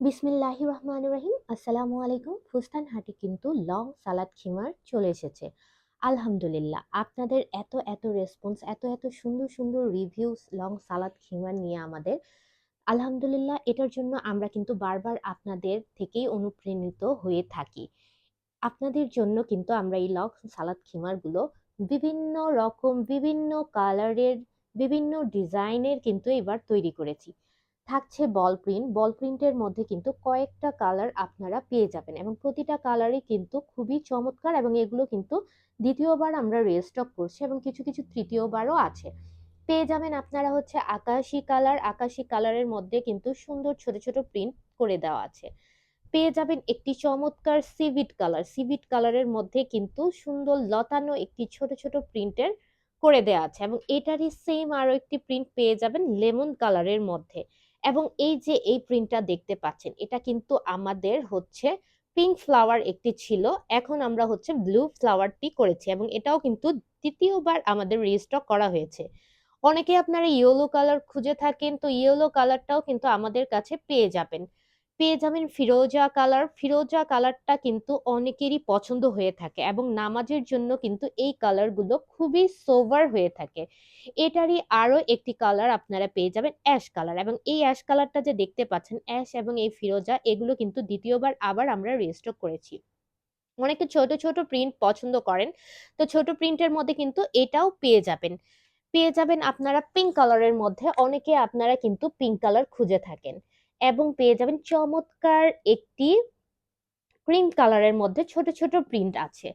বিসমিল্লাহির রহমানির রহিম। আসসালামু আলাইকুম। ফুস্তান হাটে কিন্তু লং সালাদ খিমার চলে এসেছে। আলহামদুলিল্লাহ, আপনাদের এত এত রেসপন্স, এত এত সুন্দর সুন্দর রিভিউস লং সালাদ খিমার নিয়ে আমাদের। আলহামদুলিল্লাহ, এটার জন্য আমরা কিন্তু বারবার আপনাদের থেকেই অনুপ্রাণিত হয়ে থাকি। আপনাদের জন্য কিন্তু আমরা এই লং সালাদ খিমারগুলো বিভিন্ন রকম, বিভিন্ন কালারের, বিভিন্ন ডিজাইনের কিন্তু এবার তৈরি করেছি। থাকছে বল প্রিন্ট বল প্রিন্টের মধ্যে কিন্তু কয়েকটা কালার আপনারা পেয়ে যাবেন এবং প্রতিটা কালারই কিন্তু খুবই চমৎকার এবং এগুলো কিন্তু দ্বিতীয়বার আমরা রেস্টক করছি এবং কিছু কিছু তৃতীয়বারও আছে। পেয়ে যাবেন আপনারা হচ্ছে আকাশি কালার আকাশি কালারের মধ্যে কিন্তু সুন্দর ছোট ছোট প্রিন্ট করে দেওয়া আছে। পেয়ে যাবেন একটি চমৎকার সিভিট কালার সিভিট কালারের মধ্যে কিন্তু সুন্দর লতানো একটি ছোট ছোট প্রিন্টের করে দেওয়া আছে এবং এটারই সেম আরও একটি প্রিন্ট পেয়ে যাবেন লেমন কালারের মধ্যে। এবং এই যে এই প্রিন্টটা দেখতে পাচ্ছেন, এটা কিন্তু আমাদের হচ্ছে পিঙ্ক ফ্লাওয়ার একটি ছিল, এখন আমরা হচ্ছে ব্লু ফ্লাওয়ারটি করেছি এবং এটাও কিন্তু দ্বিতীয়বার আমাদের রিস্টক করা হয়েছে। অনেকে আপনারা ইয়েলো কালার খুঁজে থাকেন, তো ইয়েলো কালারটাও কিন্তু আমাদের কাছে পেয়ে যাবেন। পেয়ে যাবেন ফিরোজা কালার। ফিরোজা কালারটা কিন্তু অনেকেরই পছন্দ হয়ে থাকে এবং নামাজের জন্য কিন্তু এই কালারগুলো খুবই সোভার হয়ে থাকে। এটারই আরও একটি কালার আপনারা পেয়ে যাবেন অ্যাশ কালার এবং এই অ্যাশ কালারটা যে দেখতে পাচ্ছেন, অ্যাশ এবং এই ফিরোজা, এগুলো কিন্তু দ্বিতীয়বার আবার আমরা রেস্টক করেছি। অনেকে ছোট ছোট প্রিন্ট পছন্দ করেন, তো ছোট প্রিন্টের মধ্যে কিন্তু এটাও পেয়ে যাবেন। পেয়ে যাবেন আপনারা পিঙ্ক কালারের মধ্যে, অনেকে আপনারা কিন্তু পিঙ্ক কালার খুঁজে থাকেন। এবং পেয়ে যাবেন চমৎকার একটি ক্রিম কালারের মধ্যে ছোট ছোট প্রিন্ট আছে।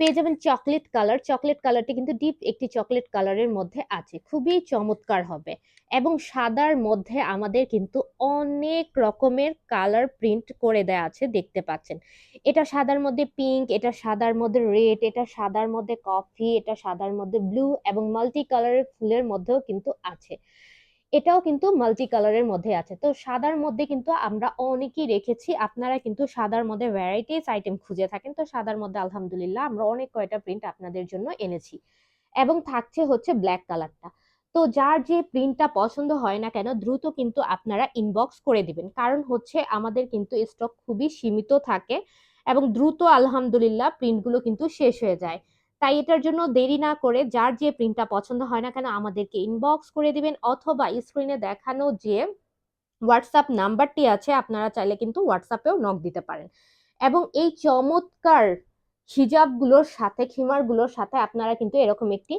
পেয়ে যাবেন চকলেট কালার চকলেট কালারটি কিন্তু ডিপ একটি চকলেট কালারের মধ্যে আছে। খুবই চমৎকার হবে এবং সাদার মধ্যে আমাদের কিন্তু অনেক রকমের কালার প্রিন্ট করে দেয়া আছে দেখতে পাচ্ছেন। এটা সাদার মধ্যে পিঙ্ক এটা সাদার মধ্যে রেড এটা সাদার মধ্যে কফি এটা সাদার মধ্যে ব্লু এবং মাল্টি কালারের ফুলের মধ্যেও কিন্তু আছে। এটাও কিন্তু মাল্টি কালারের মধ্যে আছে। তো সাদার মধ্যে কিন্তু আমরা অনেকেই রেখেছি, আপনারা কিন্তু সাদার মধ্যে ভ্যারাইটিস আইটেম খুঁজে থাকেন। তো সাদার মধ্যে আলহামদুলিল্লাহ আমরা অনেক কয়টা প্রিন্ট আপনাদের জন্য এনেছি। এবং থাকছে হচ্ছে ব্ল্যাক কালারটা তো যার যে প্রিন্টটা পছন্দ হয় না কেন, দ্রুত কিন্তু আপনারা ইনবক্স করে দিবেন। কারণ হচ্ছে আমাদের কিন্তু স্টক খুবই সীমিত থাকে এবং দ্রুত আলহামদুলিল্লাহ প্রিন্টগুলো কিন্তু শেষ হয়ে যায়। তাই এটার জন্য দেরি না করে যার যে প্রিন্টটা পছন্দ হয় না কেন আমাদেরকে ইনবক্স করে দিবেন অথবা স্ক্রিনে দেখানো যে হোয়াটসঅ্যাপ নাম্বারটি আছে, আপনারা চাইলে কিন্তু হোয়াটসঅ্যাপেও নক দিতে পারেন। এবং এই চমৎকার হিজাবগুলোর সাথে, খিমারগুলোর সাথে আপনারা কিন্তু এরকম একটি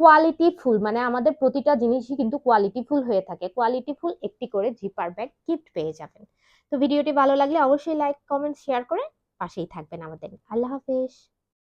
কোয়ালিটি ফুল মানে আমাদের প্রতিটা জিনিসই কিন্তু কোয়ালিটি ফুল হয়ে থাকে। কোয়ালিটি ফুল একটি করে জিপার ব্যাগ গিফট পেয়ে যাবেন। তো ভিডিওটি ভালো লাগলে অবশ্যই লাইক কমেন্ট শেয়ার করে পাশেই থাকবেন আমাদের। আল্লাহ হাফেজ।